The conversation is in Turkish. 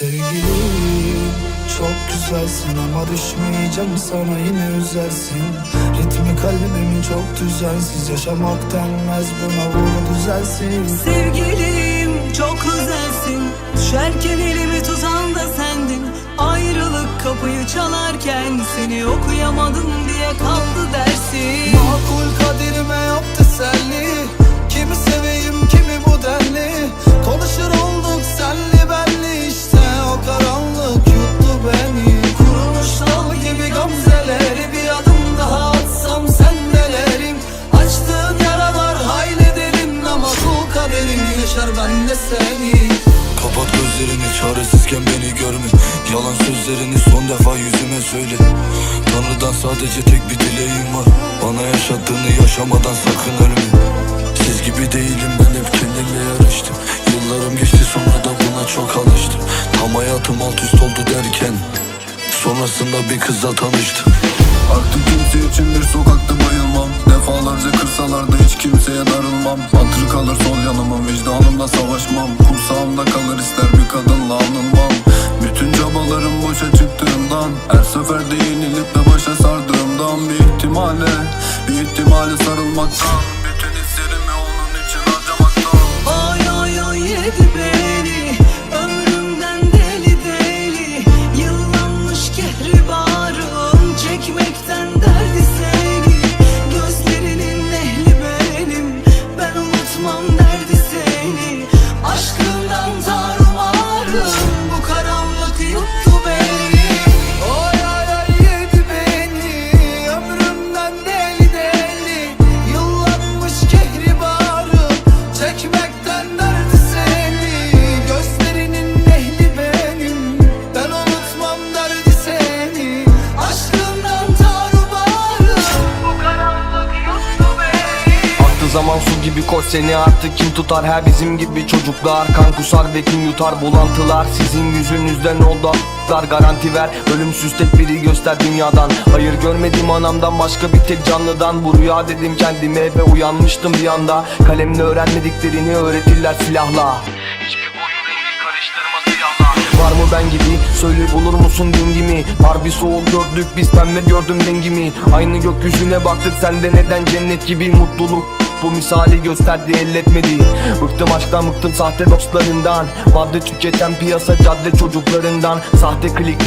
Sevgilim. Çok güzelsin ama düşmeyeceğim sana yine üzersin. Ritmi kalbimin çok düzensiz yaşamak denmez buna vur düzelsin. Sevgilim çok güzelsin Düşerken elimi tutan da sendin. Ayrılık kapıyı çalarken Seni okuyamadım diye kaldı dersin. Makul kadirime yap teselli kaderin yaşar ben de seni. Kapat gözlerini çaresizken beni görme. Yalan sözlerini son defa yüzüme söyle. Tanrı'dan sadece tek bir dileğim var. Bana yaşattığını yaşamadan sakın ölme. Siz gibi değilim ben hep kendimle yarıştım. Yıllarım geçti sonra da buna çok alıştım. Tam hayatım alt üst oldu derken Sonrasında bir kızla tanıştım. Artık kimse için bir sokakta bayılmam. Defalarca kırsalar da hiç kimseye Hatırı kalır sol yanımın vicdanımla savaşmam. Kursağımda kalır ister bir kadınla anılmam. Bütün çabalarım boşa çıktığından Her seferde yenilip de başa sardığımdan Bir ihtimale, bir ihtimale sarılmaktan zaman su gibi koş seni artık kim tutar? Her bizim gibi çocuklar kan kusar ve kim yutar? Bulantılar Sizin yüzünüzden oldu. A**lar garanti ver Ölümsüz tek biri göster dünyadan. Hayır görmedim anamdan başka bir tek canlıdan. Bu rüya dedim kendime ve uyanmıştım bir anda. Kalemle öğrenmediklerini öğretirler silahla. Hiçbir boyun rengi karıştırma silahla. Var mı ben gibi? Söyle bulur musun dingimi? Harbi soğuk gördük biz pembe gördüm dengimi. Aynı gökyüzüne baktık sende neden cennet gibi mutluluk bu misali gösterdi elletmedi Bıktım aşktan bıktım sahte dostlarından. Madde tüketen piyasa cadde çocuklarından. Sahte klik